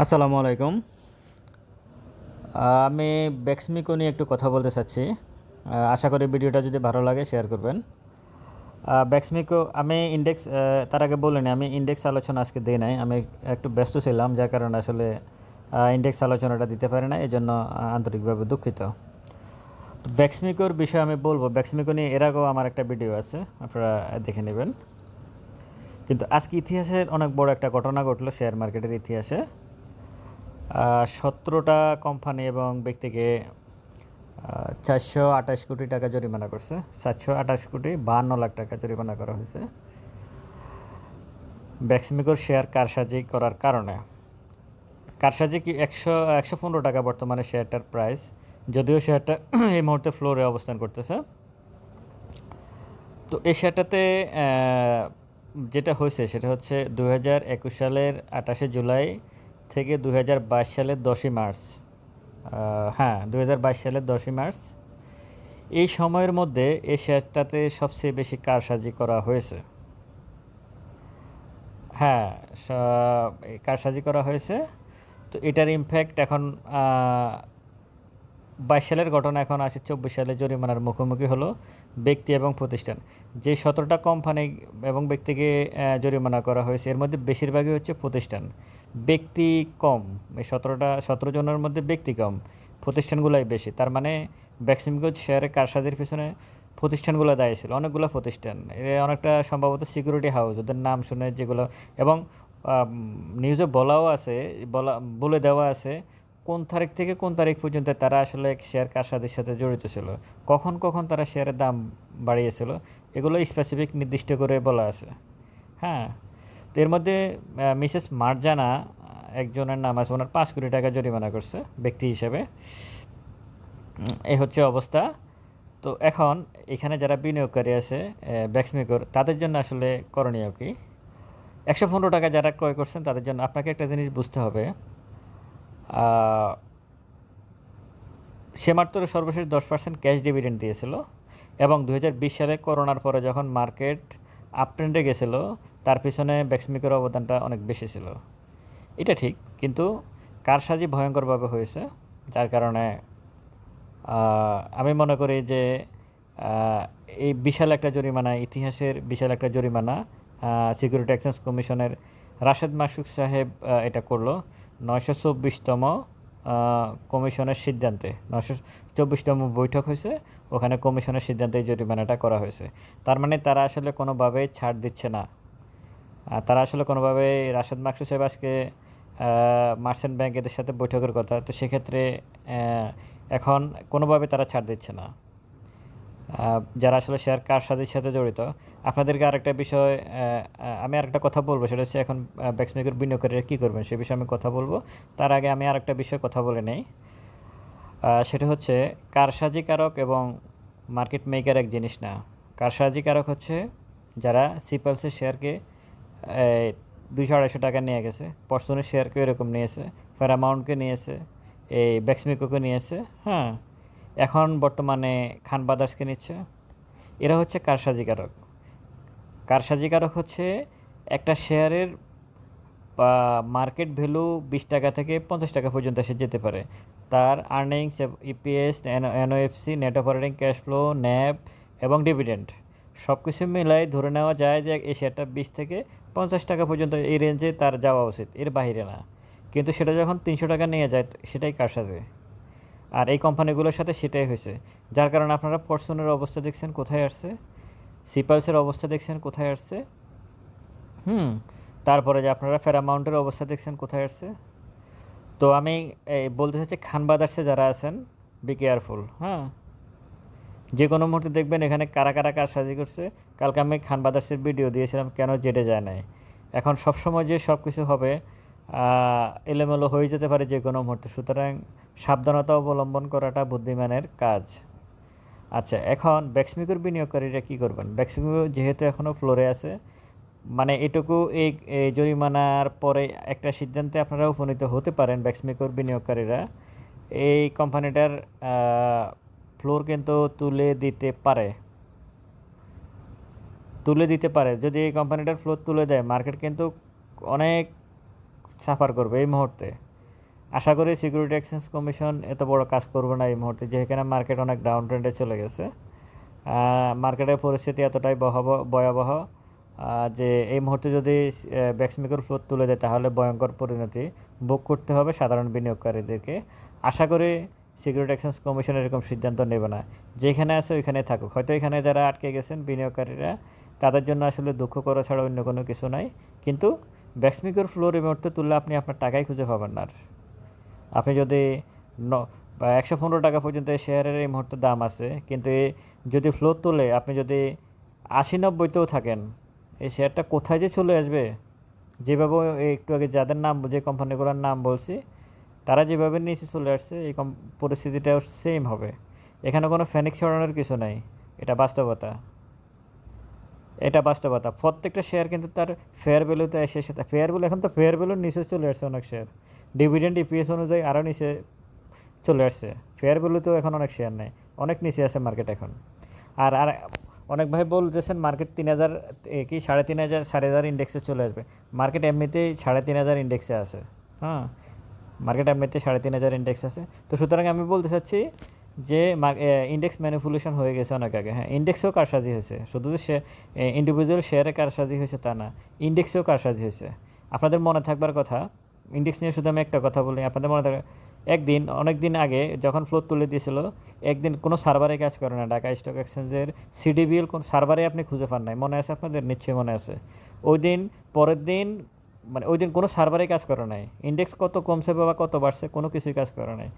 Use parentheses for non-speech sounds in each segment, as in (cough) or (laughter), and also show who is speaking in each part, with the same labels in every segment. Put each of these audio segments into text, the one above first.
Speaker 1: আসসালামু আলাইকুম। আমি ব্যাক্সমিকো নিয়ে একটু কথা বলতে চাচ্ছি। আশা করি ভিডিওটা যদি ভালো লাগে শেয়ার করবেন। ব্যাক্সমিকো আমি ইন্ডেক্স তার আগে বলিনি, আমি ইন্ডেক্স আলোচনা আজকে দিই নাই। আমি একটু ব্যস্ত ছিলাম, যার কারণে আসলে ইন্ডেক্স আলোচনাটা দিতে পারি না এই জন্য আন্তরিকভাবে দুঃখিত। তো ব্যাক্সমিকোর বিষয়ে আমি বলব ব্যাক্সমিকো নিয়ে এর আগেও আমার একটা ভিডিও আছে, আপনারা দেখে নেবেন। কিন্তু আজকে ইতিহাসের অনেক বড় একটা ঘটনা ঘটলো শেয়ার মার্কেটের ইতিহাসে। সতেরোটা কোম্পানি এবং ব্যক্তিকে চারশো আঠাশ কোটি টাকা জরিমানা করছে। চারশো আঠাশ কোটি বাহান্ন লাখ টাকা জরিমানা করা হয়েছে। ব্যাক্সমিকোর শেয়ার কারসাজি করার কারণে। কারসাজি কি একশো একশো পনেরো টাকা বর্তমানে শেয়ারটার প্রাইস যদিও শেয়ারটা (clears throat) এই মুহূর্তে ফ্লোরে অবস্থান করতেছে। তো এই শেয়ারটাতে যেটা হয়েছে, সেটা হচ্ছে দু সালের আঠাশে জুলাই থেকে দু হাজার বাইশ সালের দশই মার্চ হ্যাঁ দু হাজার বাইশ সালের দশই মার্চ। এই সময়ের মধ্যে এই শেয়ারটাতে সবচেয়ে বেশি কারসাজি করা হয়েছে। হ্যাঁ কারসাজি করা হয়েছে। তো এটার ইমপ্যাক্ট এখন বাইশ সালের ঘটনা এখন আসে চব্বিশ সালে জরিমানার মুখোমুখি হলো ব্যক্তি এবং প্রতিষ্ঠান। যে সতেরোটা কোম্পানি এবং ব্যক্তিকে জরিমানা করা হয়েছে, এর মধ্যে বেশিরভাগই হচ্ছে প্রতিষ্ঠান। ব্যক্তি কম, এই সতেরোটা, সতেরো জনের মধ্যে ব্যক্তি কম, প্রতিষ্ঠানগুলোই বেশি। তার মানে ভ্যাকসিনগোজ শেয়ারের কারসাজির পিছনে প্রতিষ্ঠানগুলো দায়ী ছিল, অনেকগুলো প্রতিষ্ঠান। এ অনেকটা সম্ভবত সিকিউরিটি হাউস ওদের নাম শুনে যেগুলো, এবং নিউজে বলাও আছে, বলা, বলে দেওয়া আছে, কোন তারিখ থেকে কোন তারিখ পর্যন্ত তারা আসলে শেয়ার কারসাদের সাথে জড়িত ছিল, কখন কখন তারা শেয়ারের দাম বাড়িয়েছিল, এগুলো স্পেসিফিক নির্দিষ্ট করে বলা আছে। হ্যাঁ? তো এর মধ্যে মিসেস মার্জানা একজনের নাম আছে, ওনার পাঁচ কোটি টাকা জরিমানা করছে ব্যক্তি হিসেবে। এই হচ্ছে অবস্থা। তো এখন এখানে যারা বিনিয়োগকারী আছে ব্যাক্সমিকর, তাদের জন্য আসলে করণীয় কি? একশো পনেরো টাকা যারা ক্রয় করছেন, তাদের জন্য আপনাকে একটা জিনিস বুঝতে হবে। সে মাত্র সর্বশেষ দশ পার্সেন্ট ক্যাশ ডিভিডেন্ড দিয়েছিল এবং দু হাজার বিশ সালে করোনার পরে যখন মার্কেট আপট্রেন্ডে গেছিল তার পিছনে ব্যাক্সমিকের অবদানটা অনেক বেশি ছিল। এটা ঠিক, কিন্তু কারসাজি ভয়ঙ্করভাবে হয়েছে, যার কারণে আমি মনে করি যে এই বিশাল একটা জরিমানা, ইতিহাসের বিশাল একটা জরিমানা সিকিউরিটি এক্সচেঞ্জ কমিশনের রাশেদ মাসুক সাহেব এটা করল। নয়শো চব্বিশতম কমিশনের সিদ্ধান্তে, নয়শো চব্বিশতম বৈঠক হয়েছে, ওখানে কমিশনের সিদ্ধান্তে জরিমানাটা করা হয়েছে। তার মানে তারা আসলে কোনোভাবেই ছাড় দিচ্ছে না। তারা আসলে কোনোভাবে রাশেদ মাকসুদ সাহেব আজকে মার্চেন্ট ব্যাংক এদের সাথে বৈঠকের কথা, তো সেক্ষেত্রে এখন কোনোভাবে তারা ছাড় দিচ্ছে না। যারা আসলে শেয়ার কারসাজির সাথে জড়িত, আপনাদেরকে আরেকটা বিষয় আমি আরেকটা কথা বলব, সেটা হচ্ছে এখন ব্যাক্সমেকের বিনিয়োগকারীরা কী করবেন সে বিষয়ে আমি কথা বলব। তার আগে আমি আরেকটা বিষয় কথা বলে নেই। সেটা হচ্ছে কারসাজিকারক এবং মার্কেট মেকার এক জিনিস না। কারসাজিকারক হচ্ছে যারা সিপালসের শেয়ারকে দুইশো আড়াইশো টাকা নিয়ে গেছে। পর্সনের শেয়ারকে এরকম নিয়েছে ফেরামাউন্টকে নিয়েছে, এই ব্যাক্সমিকোকে নিয়েছে হ্যাঁ। এখন বর্তমানে খান বাদার্সকে নিচ্ছে। এরা হচ্ছে কারসাজিকারক। কারসাজিকারক হচ্ছে একটা শেয়ারের মার্কেট ভ্যালু বিশ টাকা থেকে পঞ্চাশ টাকা পর্যন্ত এসে যেতে পারে। তার earnings EPS NOFC net operating cash flow NAV এবং ডিভিডেন্ড সব কিছু মিলাই ধরে নেওয়া যায় যে এই শেয়ারটা বিশ থেকে পঞ্চাশ টাকা পর্যন্ত এই রেঞ্জে তার যাওয়া উচিত, এর বাইরে না। কিন্তু সেটা যখন তিনশো টাকা নিয়ে যায়, সেটাই কারসাজে আর এই কোম্পানিগুলোর সাথে সেটাই হয়েছে। যার কারণে আপনারা পর্সনের অবস্থা দেখছেন, কোথায় আসছে? সিপালসের অবস্থা দেখছেন, কোথায় আসছে? হুম, তারপরে যে আপনারা ফেরামাউন্টের অবস্থা দেখছেন, কোথায় আসছে? তো আমি বলতে চাচ্ছি খান বাদার্সে যারা আছেন বি কেয়ারফুল হ্যাঁ? যে কোনো মুহূর্তে দেখবেন এখানে কারা কারা কার সাজি করছে। কালকে আমি খান বাদার্সের ভিডিও দিয়েছিলাম, কেন জেটে যায় নাই। এখন সবসময় যে সব কিছু হবে এলোমেলো হয়ে যেতে পারে যে কোনো মুহূর্তে। সুতরাং সাবধানতা অবলম্বন করাটা বুদ্ধিমানের কাজ। আচ্ছা এখন ব্যাক্সমিকোর বিনিয়োগকারীরা কী করবেন? ব্যাক্সমিকো যেহেতু এখনও ফ্লোরে আছে মানে এটুকু এই জরিমানার পরে একটা সিদ্ধান্তে আপনারা উপনীত হতে পারেন ব্যাক্সমিকোর বিনিয়োগকারীরা। এই কোম্পানিটার ফ্লোর কিন্তু তুলে দিতে পারে। তুলে দিতে পারে। যদি এই কোম্পানিটার ফ্লোর তুলে দেয়, মার্কেট কিন্তু অনেক সাফার করবে এই মুহূর্তে। আশা করি সিকিউরিটি এক্সচেঞ্জ কমিশন এত বড় কাজ করবে না এই মুহূর্তে, যেখানে মার্কেট অনেক ডাউন ট্রেন্ডে চলে গেছে। মার্কেটের পরিস্থিতি এতটাই ভয়াবহ যে এই মুহূর্তে যদি ব্যাক্সমিকর ফ্লোর তুলে দেয়, তাহলে ভয়ঙ্কর পরিণতি বুক করতে হবে সাধারণ বিনিয়োগকারীদেরকে। আশা করি সিকিউরিটি এক্সচেঞ্জ কমিশন এরকম সিদ্ধান্ত নেবে না। যেখানে আছে ওইখানে থাকুক। হয়তো এখানে যারা আটকে গেছেন বিনিয়োগকারীরা, তাদের জন্য আসলে দুঃখ করা ছাড়া অন্য কোনো কিছু নাই। কিন্তু ব্যাক্সমিকর ফ্লোর এই মুহূর্তে তুললে আপনি আপনার টাকাই খুঁজে পাবেন না। আপনি যদি ন একশো পনেরো টাকা পর্যন্ত এই শেয়ারের এই মুহূর্তে দাম আছে, কিন্তু যদি ফ্লোর তোলে, আপনি যদি আশি নব্বইতেও থাকেন, এই শেয়ারটা কোথায় যে চলে আসবে? যেভাবে একটু আগে যাদের নাম, যে কোম্পানিগুলোর নাম বলছি তারা যেভাবে নিচে চলে আসছে, এই পরিস্থিতিটাও সেম হবে। এখানে কোনো ফ্যানিক ছড়ানোর কিছু নাই। এটা বাস্তবতা। এটা বাস্তবতা। প্রত্যেকটা শেয়ার কিন্তু তার ফেয়ার ভ্যালুতে এসে এসে ফেয়ার ভ্যালু এখন তো ফেয়ার ভ্যালুর নিচে চলে আসছে অনেক শেয়ার ডিভিডেন্ড ইপিএস অনুযায়ী আরও নিচে চলে আসছে। ফেয়ার ভ্যালুতেও এখন অনেক শেয়ার নেই। অনেক নিচে আছে মার্কেট এখন। আর আর অনেক ভাই বলতেছেন মার্কেট তিন হাজার কি, সাড়ে তিন হাজার, সাড়ে হাজার ইন্ডেক্সে চলে আসবে। মার্কেট এমনিতেই সাড়ে তিন হাজার ইন্ডেক্সে আছে। হ্যাঁ? মার্কেট এমনিতে সাড়ে তিন হাজার ইন্ডেক্স আছে। তো সুতরাং আমি বলতে চাচ্ছি যে ইন্ডেক্স ম্যানিপুলেশন হয়ে গেছে অনেক আগে। হ্যাঁ ইন্ডেক্সেও কারসাজি হয়েছে। শুধু সে ইন্ডিভিজুয়াল শেয়ারে কারসাজি হয়েছে তা না ইন্ডেক্সেও কারসাজি হয়েছে। আপনাদের মনে থাকবার কথা ইন্ডেক্স নিয়ে শুধু আমি একটা কথা বলি, আপনাদের মনে থাকবে একদিন অনেক দিন আগে যখন ফ্লোর তুলে দিয়েছিল, একদিন কোনো সার্ভারে কাজ করে না, ঢাকা স্টক এক্সচেঞ্জের সিডিবিএল কোন সার্ভারে আপনি খুঁজে পান নাই। মনে আছে আপনাদের? নিশ্চয়ই মনে আছে। ওই দিন পরের দিন মানে ওই দিন কোনো সার্ভারে কাজ করে নাই। ইন্ডেক্স কত কমছে বা কত বাড়ছে কোনো কিছুই কাজ করে নাই।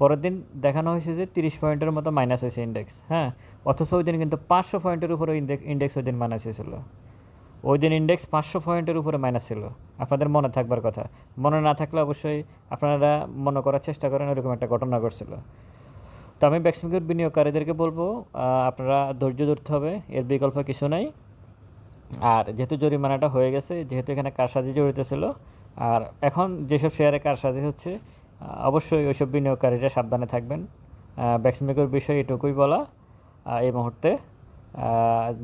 Speaker 1: পরের দিন দেখানো হয়েছে যে তিরিশ পয়েন্টের মতো মাইনাস হয়েছে ইন্ডেক্স হ্যাঁ? অথচ ওই দিন কিন্তু পাঁচশো পয়েন্টের উপরে ইন্ডেক্স ইন্ডেক্স ওই দিন মাইনাস হয়েছিল। ওই দিন ইন্ডেক্স পাঁচশো পয়েন্টের উপরে মাইনাস ছিল। আপনাদের মনে থাকবার কথা। মনে না থাকলে অবশ্যই আপনারা মনে করার চেষ্টা করেন এরকম একটা ঘটনা ঘটছিল। তো আমি ব্যাক্সমিকের বিনিয়োগকারীদেরকে বলব আপনারা ধৈর্য ধরতে হবে, এর বিকল্প কিছু নাই। আর যেহেতু জরিমানাটা হয়ে গেছে, যেহেতু এখানে কারসাজি জড়িত ছিল, আর এখন যেসব শেয়ারে কারসাজি হচ্ছে অবশ্যই ওইসব বিনিয়োগকারীরা সাবধানে থাকবেন। ব্যাক্সমিকের বিষয়ে এটুকুই বলা এই মুহূর্তে।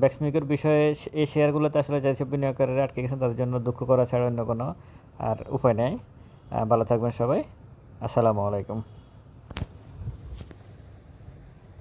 Speaker 1: ব্যাক্সমিকের বিষয়ে এই শেয়ারগুলোতে আসলে যেসব বিনিয়োগকারীরা আটকে গেছেন, তাদের জন্য দুঃখ করা ছাড়া অন্য কোনো আর উপায় নেই। ভালো থাকবেন সবাই। আসসালামু আলাইকুম।